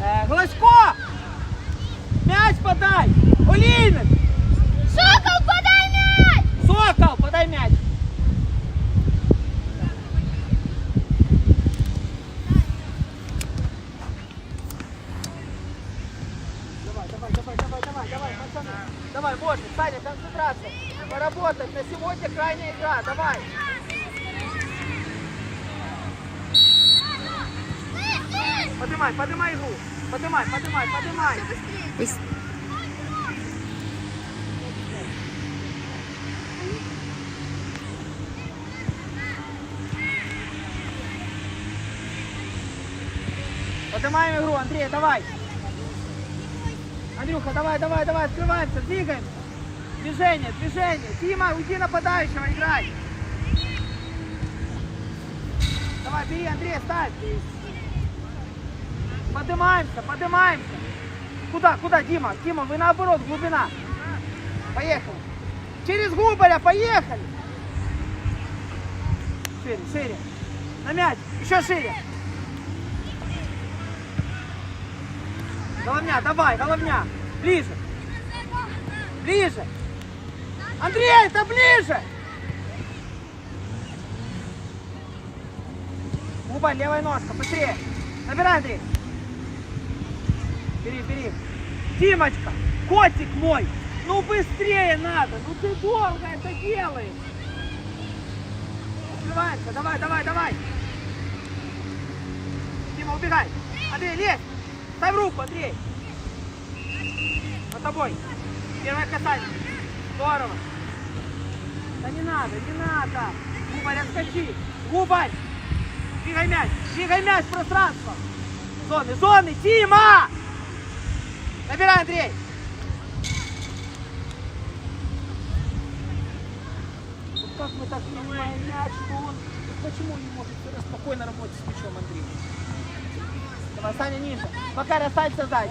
Е, Глазько! М'яч подай! Олійник! Сокол, подай мяч! Сокол, подай м'яч! Давай, давай, давай, давай, давай, давай, пацаны. Давай, можно, Саня, концентрация. Поработать. На сегодня крайняя игра. Давай. Поднимай, поднимай игру. Поднимай, Ось Поднимаем игру, Андрей, давай. Андрюха, давай, давай, давай, открываемся, двигаемся. Движение, движение. Дима, уйди нападающего, играй. Давай, бери, Андрей, ставь. Поднимаемся, поднимаемся. Куда, куда, Дима? Дима, вы наоборот, глубина. Поехали. Через Губаря, поехали. Шире, шире. На мяч, еще шире. Головня, давай, головня. Ближе. Ближе. Андрей, да ближе. Губа, левая ножка, быстрее. Набирай, Андрей. Бери, бери. Димочка, котик мой, ну быстрее надо. Ну ты долго это делаешь. Открываемся, давай, давай, давай. Дима, убегай. Андрей, лезь. Ставь руку, Андрей. За тобой. Первое касание. Здорово. Да не надо, не надо. Губарь, отскочи. Губарь. Двигай мяч. Двигай мяч в пространство. Зоны, зоны. Тима! Набирай, Андрей. Вот как мы так принимаем мяч, что он... Почему не может спокойно работать с мячом, Андрей? Давай, Саня ниже. Макарь, останься сзади.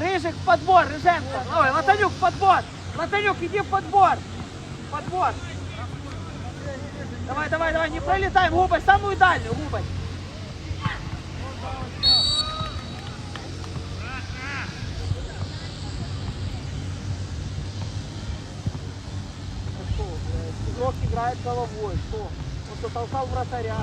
Рыжик в подбор, Рыженко. Ой, Латанюк в подбор. Латанюк, иди в подбор. Подбор. Давай, давай, давай, не пролетаем, Губарь, самую дальнюю, Губарь. Ну что, Игрок играет головой, что? Он что, толкал вратаря.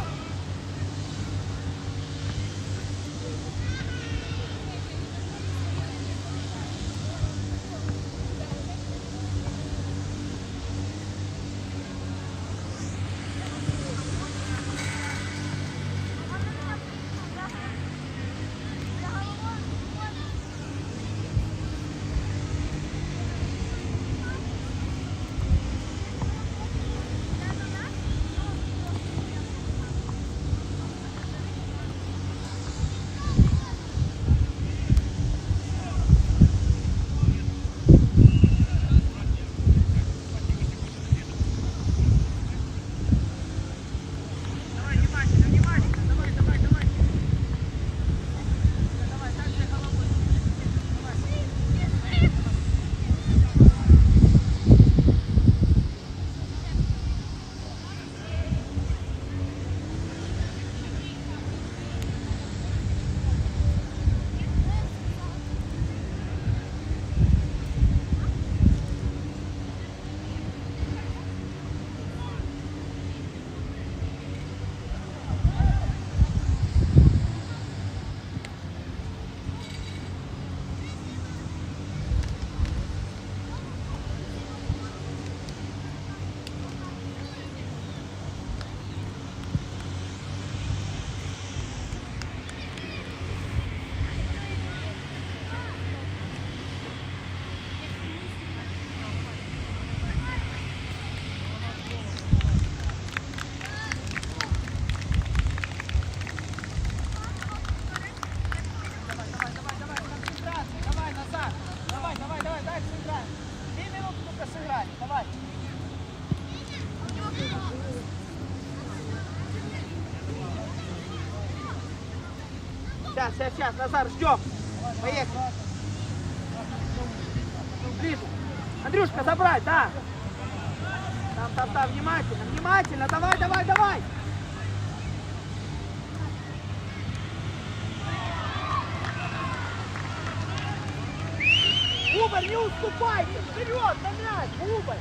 сейчас, сейчас, Назар, ждем. Поехали. Ну, ближе. Андрюшка, забрать, да. Там, там, там, внимательно, внимательно, давай, давай, давай. Бубарь, не уступайте, вперед, на мяч, Бубарь.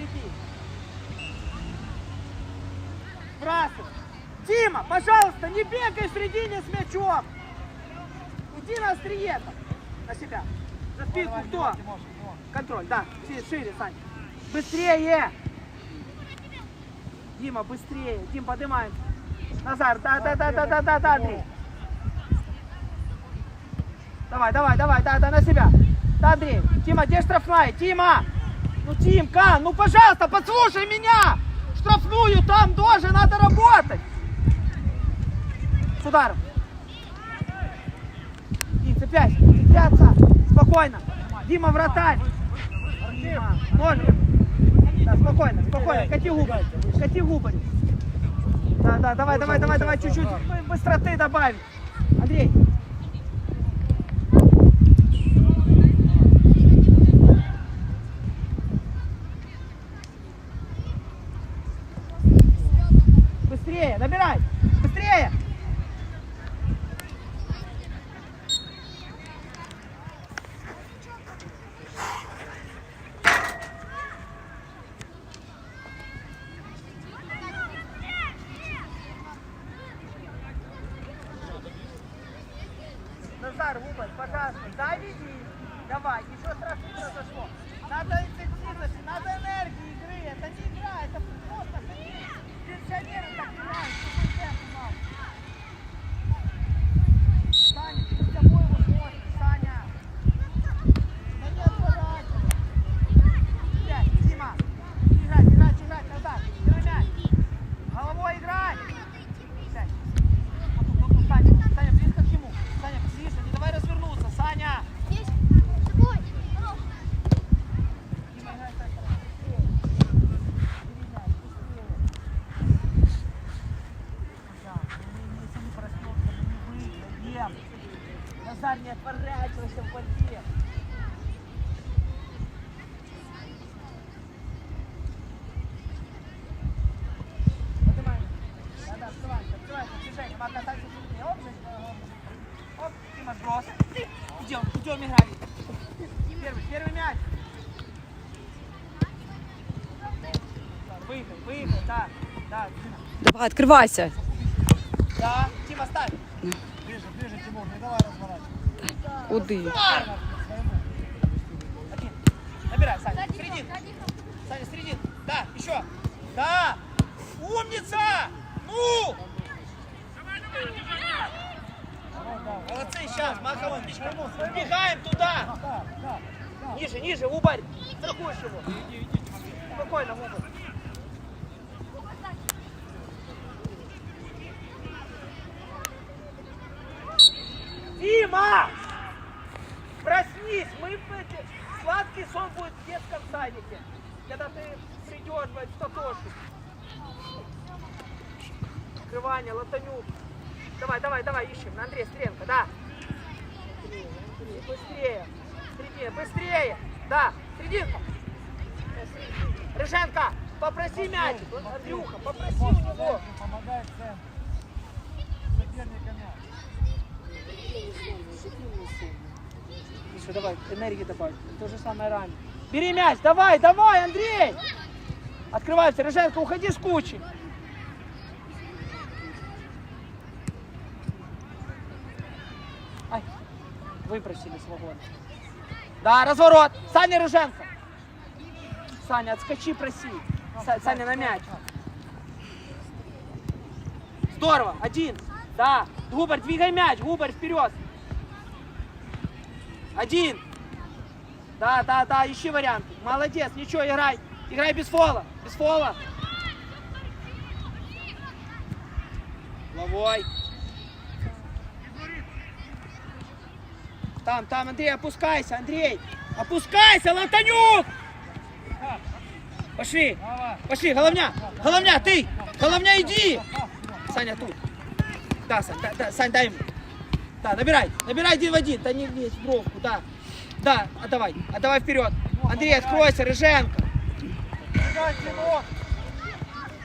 Впереди. Сбрасывай. Дима, пожалуйста, не бегай в середине с мячом. Иди на острие там, на себя. За спинку кто? Контроль, да. Шире, шире, Сань. Быстрее! Дима, быстрее. Дим, поднимаем. Назар, да, да, да, да, да, да, да, Андрей. Давай, давай, давай, да, да, на себя. Да, Андрей. Тима, где штрафная? Тима! Ну, Тимка, ну, пожалуйста, послушай меня! Штрафную там тоже надо работать! С ударом. Дим, цепляйся, цепляться. Спокойно. Дима, вратарь. Дима, ноль. Да, спокойно, спокойно. Кати губы. Кати губы. Да, да, давай, давай, давай, давай, чуть-чуть бы- быстроты добавим. Андрей. Быстрее, набирай. Быстрее. Назар, Губарь, пожалуйста, заведи. Давай, ничего страшного не произошло. Надо интенсивности, надо энергии игры. Это не игра, это просто хоккей. Пенсионеры так играют, чтобы темп мал. Саня, ты за собой выходишь, Саня. Да не отворачивайся. Пять, Дима. Играть, играть, играть, Назар. Держи мяч. Головой играй. Пять. Вот тут, вот тут, Саня, Саня, близко к нему. Саня, ближе, не давай развернуться, Саня. Есть. Живой. Хорош. Дима, играй с той стороны. Переняй, быстрее. Да, ну, если не проснется, мы не выиграем. Назар, не отворачивайся в борьбе. Поднимай. Да-да, открывайся, открывайся. Движение, Марка, так же сильнее. Оп, Женька. Оп, Дима, сброс. Идем, идем играть. Первый, первый мяч. Выиграй, выиграй, да, да. Давай, открывайся. Да, Дима, ставь. Ближе, ближе, Тимур, не давай разворачивать. Один. Набирай, Саня. Средин. Саня, средин. Да, еще. Да. Умница. Ну. Молодцы, сейчас, Махова, Мишка. Убегаем туда. Да, да, да. Ниже, ниже, Убарь. Страхуешь его. Спокойно, Убарь. Дима! Проснись! Мы Сладкий сон будет в детском садике. Когда ты придешь в Татошу. Открывание, Латанюк. Давай, давай, давай, ищем. Андрей Стренко, да. Быстрее. Средин, быстрее. Да, Срединка. Рыженко, попроси мяч. Андрюха, попроси у него. Миша, давай, энергии добавь. То же самое ранее. Бери мяч, давай, давай, Андрей! Открывайся, Рыженко, уходи с кучи. Выбросили свободно. Да, разворот. Саня Рыженко. Саня, отскочи, проси. Са- Саня на мяч. Здорово, один. Да, Губарь, двигай мяч, Губарь, вперед. Один. Да, да, да, ищи варианты. Молодец, ничего, играй. Играй без фола. Без фола. Головой. Там, там, Андрей, опускайся, Андрей. Опускайся, Лантанюк! Пошли. Пошли, головня. Головня, ты. Головня, иди. Саня тут. Да, Сань, да, да, Сань, дай ему. Да, набирай, набирай один в один. Да не лезь в бровку, да. Да, отдавай, отдавай вперед. Андрей, откройся, Рыженко.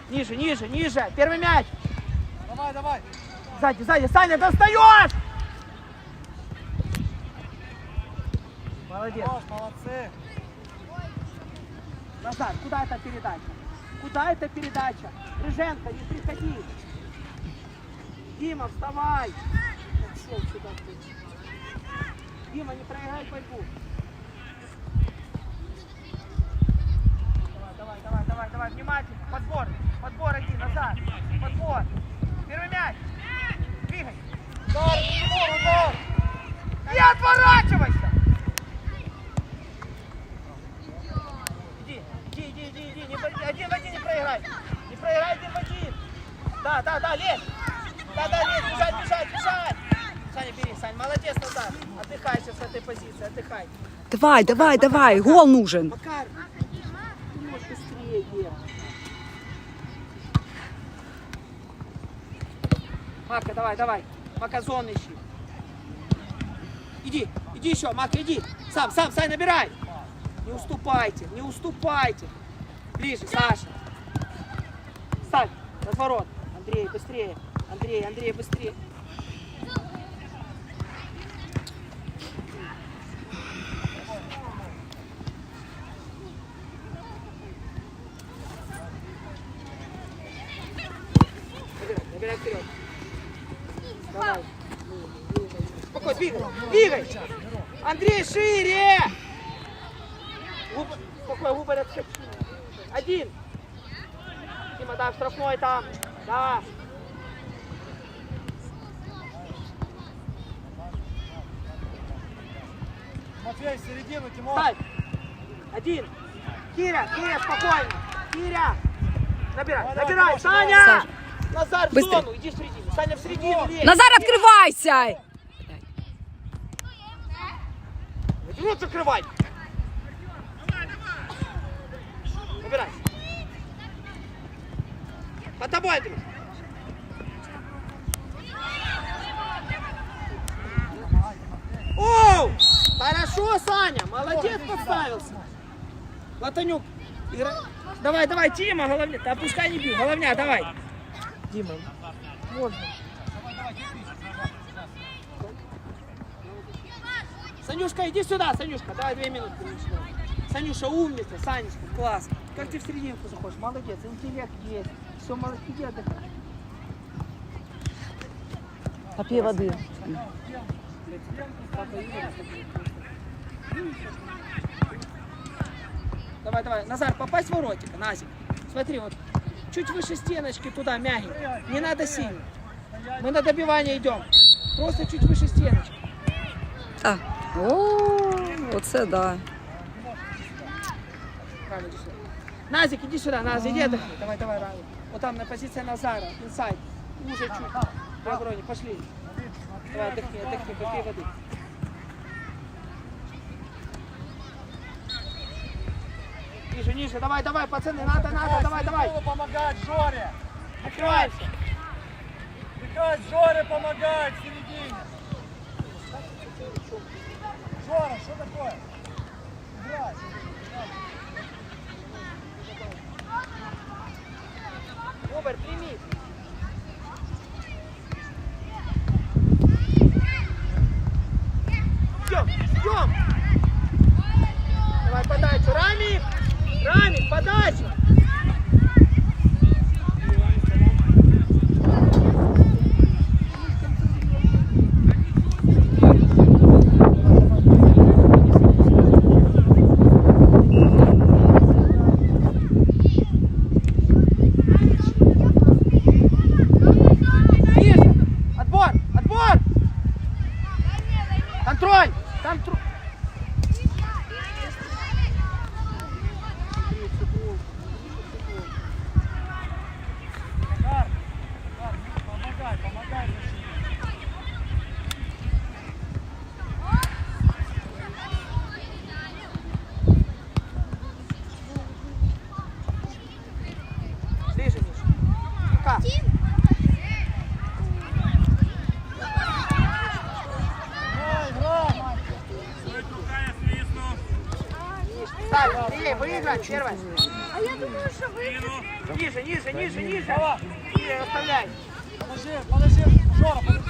Ниже, ниже, ниже. Первый мяч. Давай, давай. Сзади, сзади. Саня, достаешь! Молодец. Хорош, молодцы. Назад. Куда эта передача? Куда эта передача? Рыженко, не приходи. Дима, вставай. Дима, не проиграй борьбу. Давай, давай, давай, давай, внимательно. Подбор, подбор иди, назад. Подбор. Первый мяч. Двигай. Удар, Тимур, удар. Не отворачивайся! Иди, иди, иди, иди, иди, не, бо- один в один не проиграй. Не проиграй один в один. Лезь. Да, да, лезь, бежать, бежать, бежать. Саня, бери, Сань, молодец назад. Отдыхай сейчас с этой позиции, отдыхай. Давай, давай, давай, гол нужен. Макар, ты можешь быстрее делать. Мака, давай, давай. Мака, зон ищи. Иди, иди еще, Мака, иди. Сам, сам, Сань, набирай. Не уступайте, не уступайте. Ближе, Саша. Ставь, разворот. Андрей, быстрее. Андрей, Андрей, быстрее. Набирай, набирай вперед. Давай. Спокойно, двигай, двигай. Андрей, шире. Губ- Спокойно, губы отскочи. Один. Дима, штрафной там. Да. Матвей, в середину, Тимур. Ставь. Один. Киря, Киря, спокойно. Киря. Набирай, Давай, набирай. давай, Саня. Саш. Назар в Быстро. зону. Иди в середину. Саня в середину. лезь. Назар, открывайся! Рот закрывай. Набирай. Под тобой, Андрюш. Оу! Хорошо, Саня, молодец, подставился. Латанюк, игра... давай, давай, Тима, головня, да пускай не бил, головня, давай. Дима, можно. Санюшка, иди сюда, Санюшка, давай две минутки. сюда. Санюша, умница, Санечка, класс. Как ты в серединку заходишь, молодец, интеллект есть. Все, молодец, иди отдыхай. Попей воды. Давай, давай, Назар, попасть в воротика, Назик. Смотри, вот чуть выше стеночки туда, мягенько. Не надо сильно. Мы на добивание идем. Просто чуть выше стеночки. А. О, оце да. Рами, иди сюда. Назик, иди сюда, Назик, иди отдохни. Давай, давай, Рами. Вот там на позиции Назара, инсайд. Уже чуть. В обороне, пошли. Давай, отдохни, отдохни, попей воды. Ниже, ниже, давай, давай, пацаны, надо, надо, давай, давай. Помогать, Жоре. Открываемся. Михаил, Жоре помогает в середине. Жора, что такое? Играй. Super Выиграть, первое. А я думаю, що ви... Ниже, ниже, ниже, ниже. Не, оставляй. Подожди, подожди, Жора, подожди.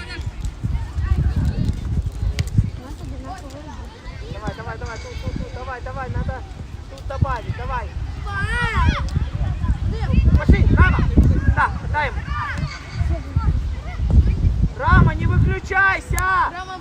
Давай, давай, давай, тут, тут, тут, давай, давай, надо тут добавить, давай. Пошли, Рама. Да, дай ему. Рама, не выключайся. Рама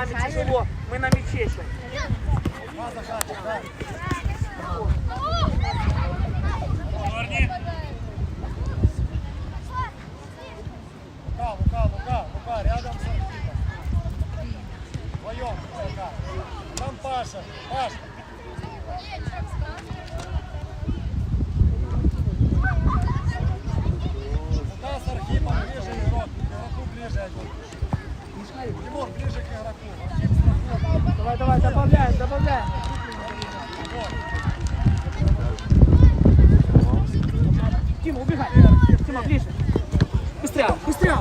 Руками тяжело. Мы на мяче сейчас. Лука, Лука, Лука, Лука, рядом с Архипом. Вдвоем, Лука. Там Паша, Паша. Лука с Архипом ближе игрок, игроку ближе один. Тимур, ближе к игроку. Давай, давай, добавляем, добавляем. Тима, убегай. Тима, ближе. Быстрее, быстрее.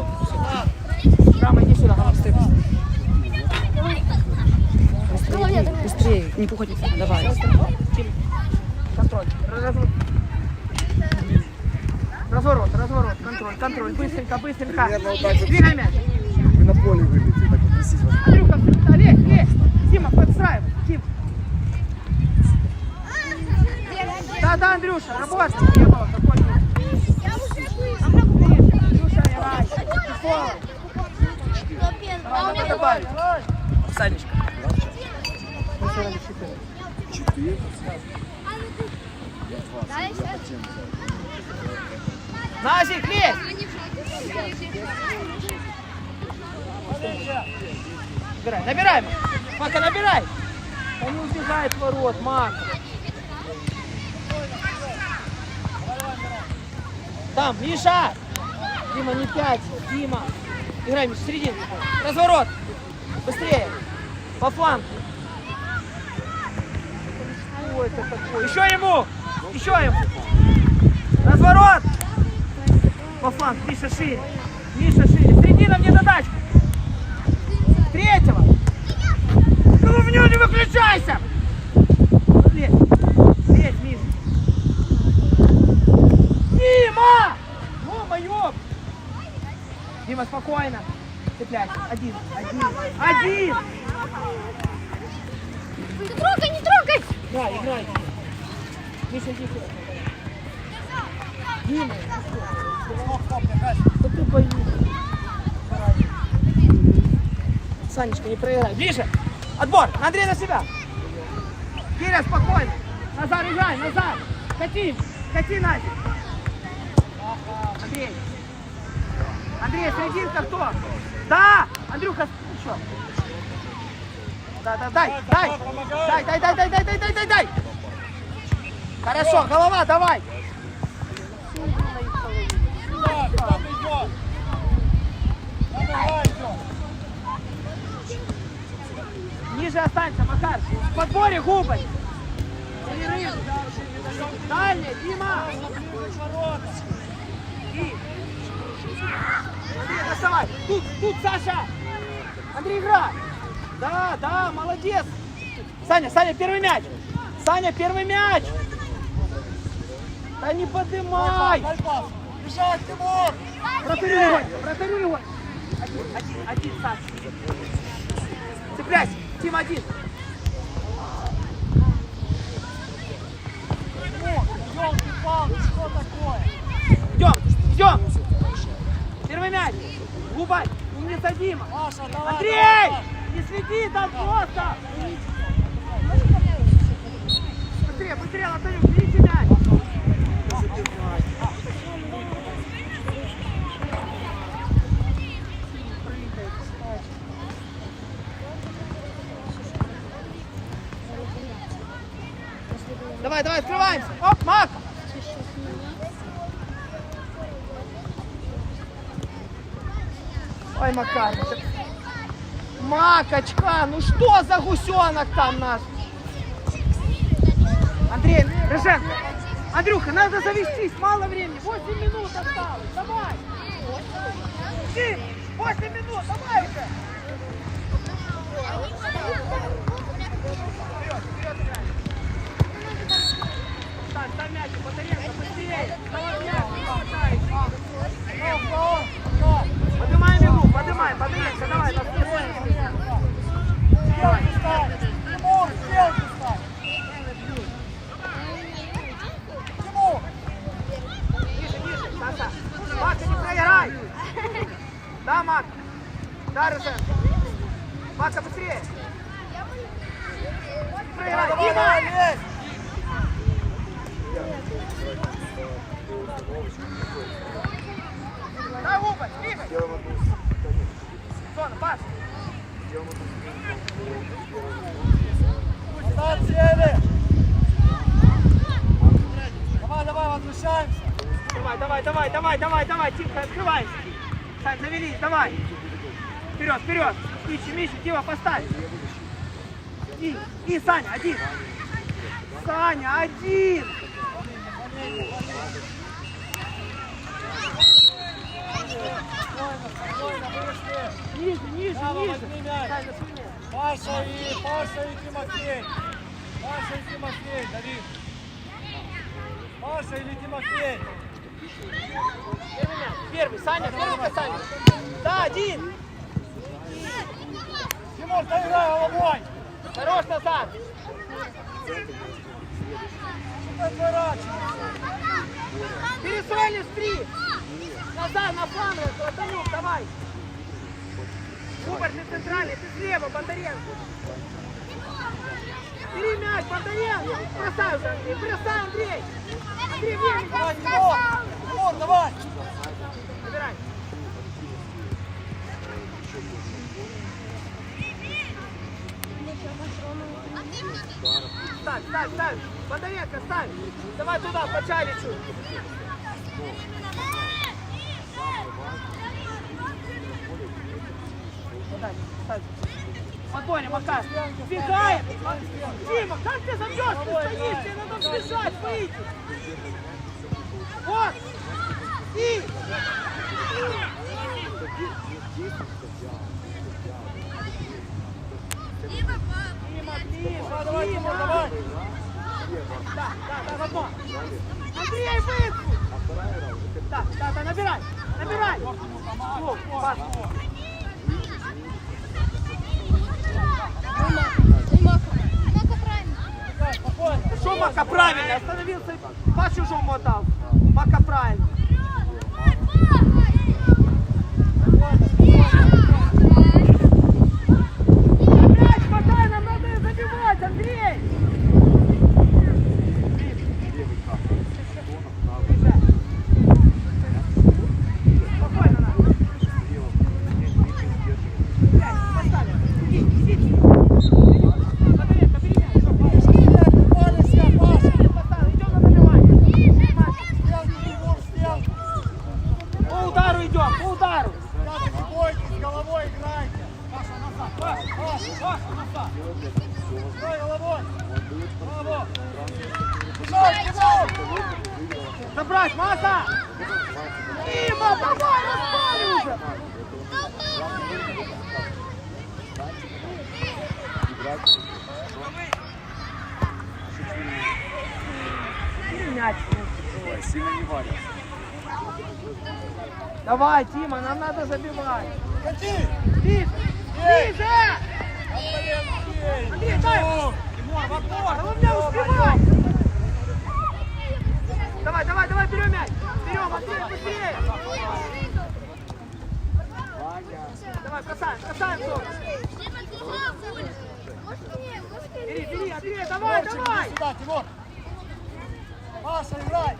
Рама, иди сюда. Быстрее, Быстрее, быстрее. Не пугать. Давай. Тима. Контроль. Разворот. Разворот, разворот, контроль, контроль. Быстренько, быстренько. Двигай мяч. Вы на поле выглядите, так вот. Андрюха, Олег. Дима, подстраивай. Дим. Да, да, Андрюша, работай. Я уже Андрюша, Ирай. Надо добавить. Санечка. Четыре. Назик, лезь! Набираем! Мака, набирай. Он не убегает в ворот, Мак. Там, Миша. Дима, не пять. Дима. Играй, Миша, серединку. Разворот. Быстрее. По флангу. Что это такое? Еще ему. Еще ему. Разворот. По флангу. Миша шире. Миша шире. Середина мне. Третьего. Головню не выключайся. Лезь. Лезь, Миша. Дима! Ну, моё! Дима, спокойно. Цепляйся. Один, один, один! Не трогай, не трогай! Да, играй. Миша, иди сюда. Дима, да ты боишься. Санечка, не проиграй. Ближе. Отбор. Андрей на себя. Киря, спокойно. Назар, играй, Назар. Кати. Кати, Назик. Андрей. Андрей, серединка кто? Да! Андрюха, еще. Да, да, дай, дай. Дай, дай, дай, дай, дай, дай, дай, дай. Хорошо, голова, давай. Сюда, куда ты идешь? Забегай, идешь. Ниже останься, Макар. В подборе. Перерыв. Дальний, Дима. И. Андрей, доставай. Тут, тут, Саша. Андрей, играй. Да, да, молодец. Саня, Саня, первый мяч. Саня, первый мяч. Да не поднимай. Бежать, Тимур! Вратарю его. Один, один, один, Саша. Цепляйся. Тим один. Идем, идем. Первый мяч. Губай. Умница Дима. Маша, давай, Андрей! Не следи там просто! Быстрее, быстрее, Латарюк, Давай, давай, открываемся! Оп, Мак! Ой, Макар, Макочка, ну что за гусенок там наш? Андрей, Рыженко, Андрюха, надо завестись, мало времени, 8 минут осталось, давай. Дим, 8 минут, давай уже. Ставь мяч, Батаренко, быстрее. Давай мяч, давай. Поднимаем игру, поднимаем, Батаренко, давай, давай. Давай. Ставь! Тимур! Саша. Мака, не проиграй. Да, Мак. Да, Рыженко. Мака, быстрее. Не проиграй. Дима! давай, лезь! Дай Уба, двигай. Делаем одну. Зона, пас. Стань, давай, давай, давай, давай, давай, Тимка, открывайся. Сань, завелись, давай. Вперед, вперед. Миша, Миша, Тима, поставь. И, и, Саня, один. Саня, один. Спокойно, вышли! Ниже, ниже, ниже. Паша и Паша и Тимофей! Паша и Тимофей, Давид! Паша или Тимофей? Первый Саня, первый касание. Да, один. Тимур, доиграй головой! Хорош назад. В три. Назад, на фланг, Латанюк, давай. Кубар, ты центральный, ты слева, Бондаренко. Бери мяч, Бондаренко. Бросай уже, Андрей, бросай, Андрей. Андрей, время. Давай, Тимур! Давай! Набирай. Ставь, ставь, ставь. Бондаренко, ставь. Давай туда, по Чаличу. Спокойно, Макар. Бегаем. Дима, как ты забьешь? Ты стоишь, тебе надо бежать, выйти. Вот. И. Дима, ближе, Давай, давай, Дима. давай! Да, да, да, одно. Андрей, выпуск. Да, да, да, набирай, набирай. Пас. Что Мака правильно? Остановился, пас чужому отдал. Мака правильно. Мяч хватай, нам надо забивать, Андрей. Спокойно надо. Мяч, поставили. Иди, иди. Бондаренко, бери мяч. Попались, я, Паша! Поставил, идем на добивание. Маш, Стрелки, Тимур, стрелки! По удару идем, по удару. Ребята, не бойтесь, головой играйте! Паша, назад! Паша, Паша, Паша, назад! Стой головой! Браво! Бежать, Тимур! Забрать, Маша! Дима, давай, распали уже! Мяч. Ой, сильно не варят. Давай, Тима, нам надо забивать. Кати! Ближе! Ближе! Ей! Андрей, дай! Меня успевает! Давай, давай, давай, берем мяч! Берем, Андрей, быстрее! Давай, касаем, касаем зону! Бери, бери, Андрей, давай, давай! сюда, Тимур! Паша, играй!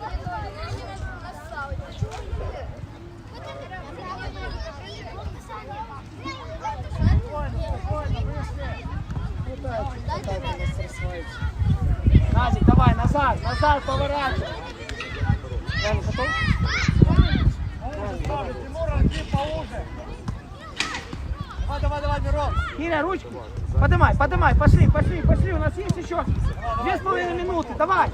Спокойно, спокойно, вышли! Назик, давай, назад, поворачивай! Реально готов? Поуже ставить, Тимур, руки поуже! Давай, Давай, давай, Мирон. Киря, ручки. Поднимай, поднимай, пошли, пошли, пошли. У нас есть еще две с половиной минуты. Давай.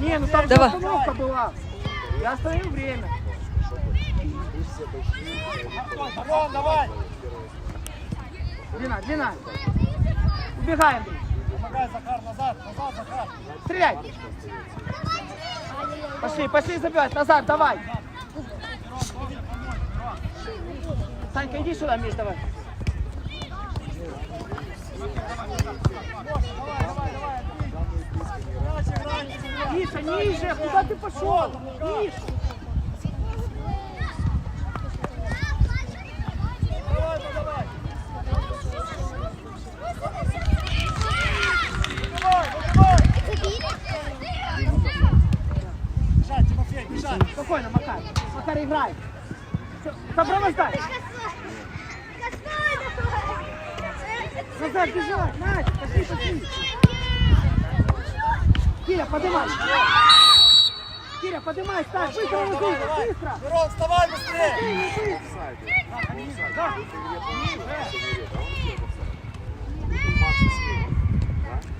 Не, ну там же Давай. остановка была. Я остановил время. Мирон, давай. Длина, длина. Убегаем. Помогай, Захар. Стреляй. Пошли, пошли забивать. Назад, давай. Санька, иди сюда, Миш, давай. Миша, ниже, куда ты пошел? Миша. Давай, давай. Давай, давай. Бежать, Бежать. Спокойно, Макар. Макар, играй. Сопровождай. Назад бежать, Надь, пошли, пошли. Киря, поднимай. Киря, поднимай, ставь, быстро, Давай, быстро. Мирон, вставай быстрее.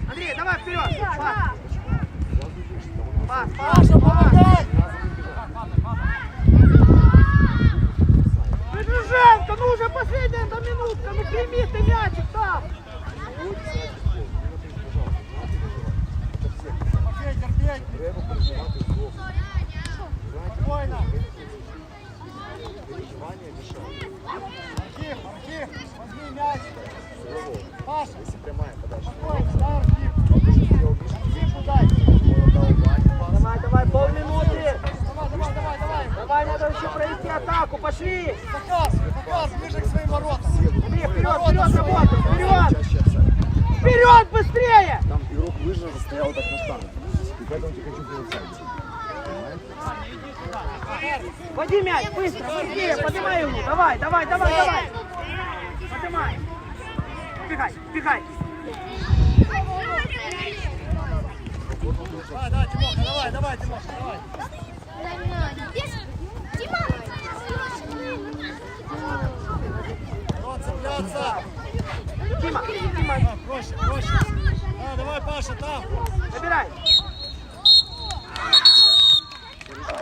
Андрей, давай вперед. Пас. Пас, пас, Паша, помогай. Беженко, ну уже последняя эта минутка, ну прими ты мячик там. Тимофей, терпеть. Спокойно. Архив, архив, возьми мяч. Паша, спокойно, дай архив. Архиву дай. Давай, давай, полминуты. Давай, давай, давай, давай. Давай, надо еще пройти атаку, пошли. Заказ, заказ, ближе к своим воротам. Андрей, вперед, вперед, работай, вперед. Вперед, быстрее. Там игрок выжил, стоял так на штангу. И поэтому ты хочу сделать сайт. Води мяч, быстро, быстрее, поднимай его. Давай, давай, давай, давай. Поднимай. Бегай, бегай. Давай, давай, Тимоха, давай, давай, Тимоха, давай. Народ, цепляться. Дима, Дима, А, проще, проще. А, давай, Паша, там. забирай.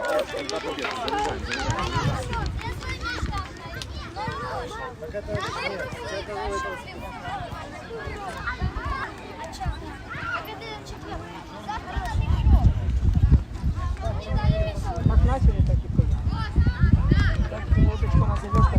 Так это нет, это это- Как начали, так лодочку назовешь,